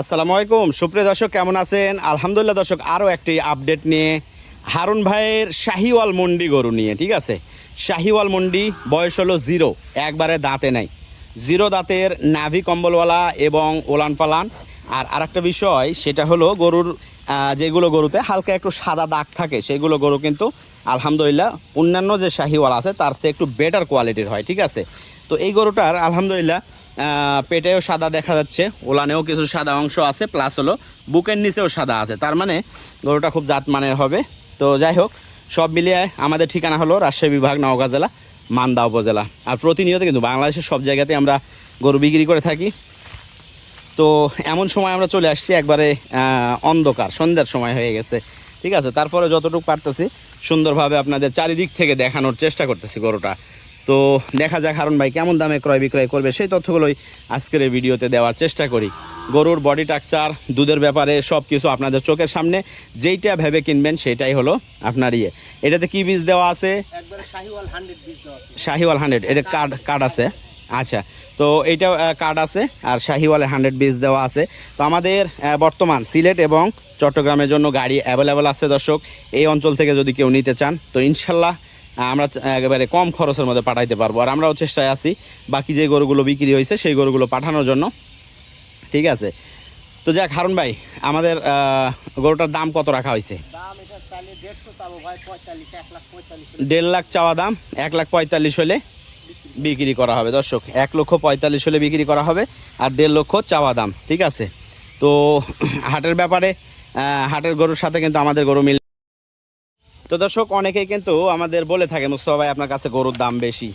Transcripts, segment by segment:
আসসালামু আলাইকুম। সুপ্রিয় দর্শক, কেমন আছেন? আলহামদুলিল্লাহ দর্শক, আরও একটি আপডেট নিয়ে হারুন ভাইয়ের শাহিওয়াল মন্ডি গরু নিয়ে, ঠিক আছে? শাহিওয়াল মন্ডি, বয়স হলো জিরো, একবারে দাঁতে নাই। জিরো দাঁতের নাভি কম্বলওয়ালা এবং ওলান পালান। আর আরেকটা বিষয়, সেটা হলো গরুর যেগুলো গরুতে হালকা একটু সাদা দাগ থাকে, সেগুলো গরু কিন্তু আলহামদুলিল্লাহ অন্যান্য যে শাহিওয়াল আছে, তার চেয়ে একটু বেটার কোয়ালিটির হয়, ঠিক আছে? তো এই গরুটার আলহামদুলিল্লাহ পেটেও সাদা দেখা যাচ্ছে ওলানেও কিছু সাদা অংশ আছে প্লাস হলো বুকের নিচেও সাদা আছে। তার মানে গরুটা খুব জাত মানের হবে। তো যাই হোক, সব মিলিয়ে আমাদের ঠিকানা হলো রাজশাহী বিভাগ, নওগাঁ জেলা, মান্দা উপজেলা। আর প্রতিনিয়ত কিন্তু বাংলাদেশের সব জায়গাতে আমরা গরু বিক্রি করে থাকি। তো এমন সময় আমরা চলে আসছি, একবারে অন্ধকার, সন্ধ্যার সময় হয়ে গেছে। ঠিক আছে? তারপরে যতটুকু পারতেছি, সুন্দরভাবে আপনাদের চারিদিক থেকে দেখানোর চেষ্টা করতেছি গরুটা। তো দেখা যাক হারুন ভাই কেমন দামে ক্রয় বিক্রয় করবে। সেই তথ্যগুলোই আজকের এই ভিডিওতে দেওয়ার চেষ্টা করি। গরুর বডি টাকচার দুধের ব্যাপারে সব কিছু আপনাদের চোখের সামনে। যেইটা ভেবে কিনবেন সেটাই হলো আপনার ইয়ে। এটাতে কি বীজ দেওয়া আছে? শাহিওয়াল হান্ড্রেড এটা কার্ড কার্ড আছে? আচ্ছা তো এইটা কার্ড আছে আর শাহিওয়ালে হান্ড্রেড বীজ দেওয়া আছে। তো আমাদের বর্তমান সিলেট এবং চট্টগ্রামের জন্য গাড়ি অ্যাভেলেবেল আছে দর্শক। এই অঞ্চল থেকে যদি কেউ নিতে চান তো ইনশাল্লাহ আমরা একেবারে কম খরচের মধ্যে পাঠাইতে পারব। আর আমরাও চেষ্টায় আছি বাকি যে গরুগুলো বিক্রি হয়েছে সেই গরুগুলো পাঠানোর জন্য। ঠিক আছে? তো যাক হারুন ভাই আমাদের গরুটার দাম কত রাখা হয়েছে? দেড় লাখ চাওয়া দাম এক লাখ পঁয়তাল্লিশ হলে বিক্রি করা হবে। দর্শক এক লক্ষ পঁয়তাল্লিশ হলে বিক্রি করা হবে আর দেড় লক্ষ চাওয়া দাম। ঠিক আছে? তো হাটের ব্যাপারে হাটের গরুর সাথে কিন্তু আমাদের গরু মিল তো দর্শক, অনেকেই কিন্তু আমাদের বলে থাকে, মুস্তফা ভাই, আপনার কাছে গরুর দাম বেশি।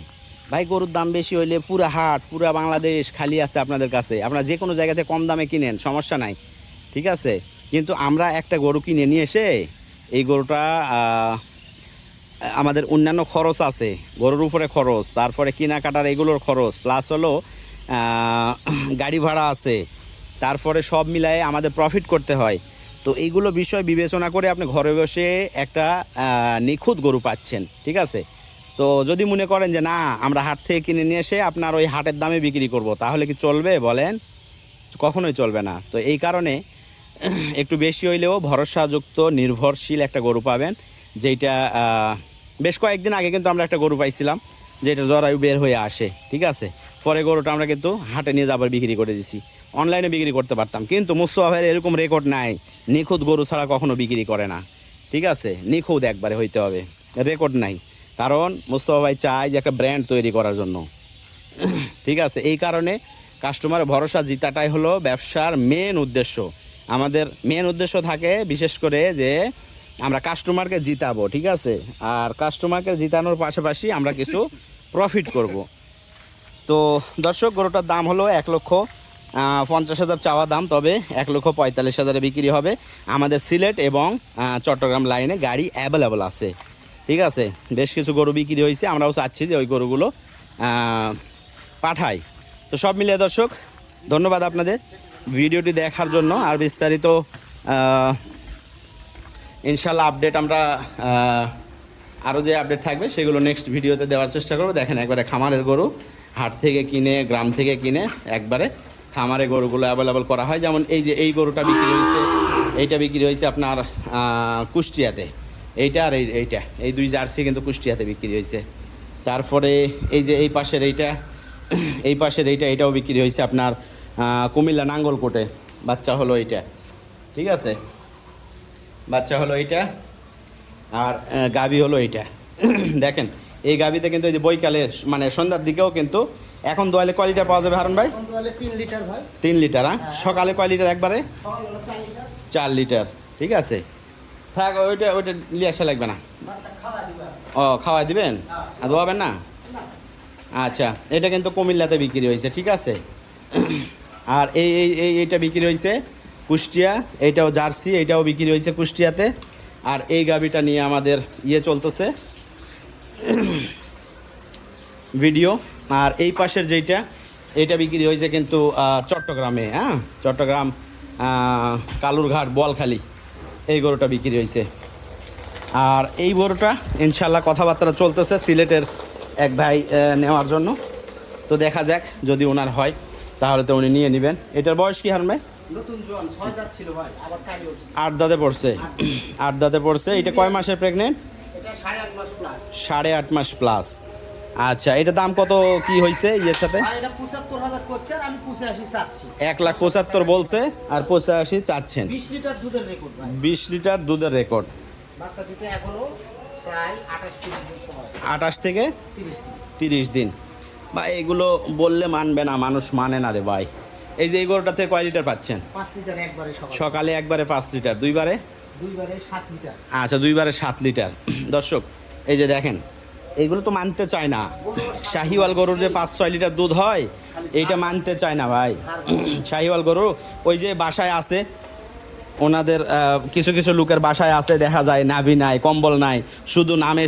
ভাই, গরুর দাম বেশি হইলে পুরা হাট, পুরা বাংলাদেশ খালি আছে আপনাদের কাছে। আপনারা যে কোনো জায়গাতে কম দামে কিনেন, সমস্যা নাই। ঠিক আছে? কিন্তু আমরা একটা গরু কিনে নিয়ে এসে, এই গরুটা আমাদের অন্যান্য খরচ আছে। গরুর উপরে খরচ, তারপরে কেনাকাটার এগুলোর খরচ প্লাস হলো গাড়ি ভাড়া আছে। তারপরে সব মিলায়ে আমাদের প্রফিট করতে হয়। তো এইগুলো বিষয় বিবেচনা করে আপনি ঘরে বসে একটা নিখুঁত গরু পাচ্ছেন, ঠিক আছে? তো যদি মনে করেন যে, না, আমরা হাট থেকে কিনে নিয়ে এসে আপনার ওই হাটের দামে বিক্রি করব তাহলে কি চলবে? বলেন, কখনোই চলবে না। তো এই কারণে একটু বেশি হইলেও ভরসাযুক্ত, নির্ভরশীল একটা গরু পাবেন যেটা বেশ কয়েকদিন আগে কিন্তু আমরা একটা গরু পাইছিলাম যেটা জরায়ু বের হয়ে আসে, ঠিক আছে? পরে গরুটা আমরা কিন্তু হাটে নিয়ে যাবার বিক্রি করে দিছি। অনলাইনে বিক্রি করতে পারতাম। কিন্তু মুস্তফা ভাইয়ের এরকম রেকর্ড নাই। নিখুঁত গরু ছাড়া কখনো বিক্রি করে না। ঠিক আছে? নিখুঁত একবারে হইতে হবে। রেকর্ড নাই। কারণ মুস্তফা ভাই চায় যে একটা ব্র্যান্ড তৈরি করার জন্য। ঠিক আছে? এই কারণে কাস্টমারের ভরসা জিতাটাই হলো ব্যবসার মেন উদ্দেশ্য। আমাদের মেন উদ্দেশ্য থাকে বিশেষ করে যে আমরা কাস্টমারকে জিতাবো, ঠিক আছে? আর কাস্টমারকে জিতানোর পাশাপাশি আমরা কিছু প্রফিট করব। তো দর্শক, গরুটার দাম হলো এক লক্ষ পঞ্চাশ হাজার চাওয়া দাম, তবে এক লক্ষ পঁয়তাল্লিশ হাজারে বিক্রি হবে। আমাদের সিলেট এবং চট্টগ্রাম লাইনে গাড়ি অ্যাভেলেবল আছে। ঠিক আছে? বেশ কিছু গরু বিক্রি হয়েছে, আমরাও চাচ্ছি যে ওই গরুগুলো পাঠাই। তো সব মিলিয়ে দর্শক, ধন্যবাদ আপনাদের ভিডিওটি দেখার জন্য। আর বিস্তারিত ইনশাল্লাহ আপডেট আমরা আরও যে আপডেট থাকবে সেগুলো নেক্সট ভিডিওতে দেওয়ার চেষ্টা করব। দেখেন একবারে খামারের গরু, হাট থেকে কিনে, গ্রাম থেকে কিনে, একবারে খামারে গরুগুলো অ্যাভেলেবল করা হয়। যেমন এই যে এই গরুটা বিক্রি হয়েছে, এইটা বিক্রি হয়েছে আপনার কুষ্টিয়াতে। এইটা আর এই, এইটা। এই দুই জার্সি কিন্তু কুষ্টিয়াতে বিক্রি হয়েছে। তারপরে এই যে এই পাশের এইটা, এই পাশের এইটা, এটাও বিক্রি হয়েছে আপনার কুমিল্লা নাঙ্গলকোটে। বাচ্চা হলো এইটা। ঠিক আছে? বাচ্চা হলো এইটা আর গাভী হলো এইটা। দেখেন, এই গাভীতে কিন্তু এই যে বৈকালে মানে সন্ধ্যার দিকেও কিন্তু এখন দোয়ালে কয় লিটার পাওয়া যাবে হারুন ভাই? তিন লিটার তিন লিটার হ্যাঁ? সকালে কয় লিটার একবারে? চার লিটার। ঠিক আছে। থাক ওইটা ওইটা নিয়ে আসা লাগবে না। খাওয়া ও খাওয়াই দিবেন? আর দোয়াবেন না? আচ্ছা এটা কিন্তু কুমিল্লাতে বিক্রি হয়েছে ঠিক আছে? আর এই এই এই এইটা বিক্রি হয়েছে কুষ্টিয়া এইটাও জার্সি এইটাও বিক্রি হয়েছে কুষ্টিয়াতে। আর এই গাবিটা নিয়ে আমাদের ইয়ে চলতেছে। ভিডিও। আর এই পাশের যেইটা এইটা বিক্রি হয়েছে কিন্তু চট্টগ্রামে হ্যাঁ? চট্টগ্রাম কালুরঘাট বলখালি এই গরুটা বিক্রি হয়েছে। আর এই গরুটা ইনশাল্লাহ কথাবার্তা চলতেছে সিলেটের এক ভাই নেওয়ার জন্য। তো দেখা যাক যদি ওনার হয় তাহলে তো উনি নিয়ে নেবেন। এটার বয়স কি উঠছে আট দাঁতে পড়ছে। আট দাঁতে পড়ছে। এটা কয় মাসের প্রেগনেন্ট সাড়ে আট মাস প্লাস আচ্ছা এটা দাম কত? কি হয়েছে ইয়ের সাথে? ভাই এটা পঁচাত্তর হাজার করছে আর আমি পঁচাশি চাচ্ছি। এক লাখ পঁচাত্তর বলছে আর পঁচাশি চাচ্ছেন। বিশ লিটার দুধের রেকর্ড ভাই। বিশ লিটার দুধের রেকর্ড বাচ্চা দিতে এখনও প্রায় আঠাশ থেকে তিরিশ দিন। ভাই এগুলো বললে মানবে না মানুষ মানে না রে ভাই। এই যে এই গরুটাতে কয় লিটার পাচ্ছেন? পাঁচ লিটার একবারে সকাল। সকালে একবারে পাঁচ লিটার দুইবারে? দুইবারে সাত লিটার। আচ্ছা দুইবারে সাত লিটার। দর্শক এই যে দেখেন এইগুলো তো মানতে চায় না। শাহিওয়াল গরুর যে পাঁচ ছয় লিটার দুধ হয়, এইটা মানতে চায় না ভাই। শাহিওয়াল গরু ওই যে বাসায় আছে, ওনাদের কিছু কিছু লোকের বাসায় আছে, দেখা যায় নাভি নাই, কম্বল নাই, শুধু নামে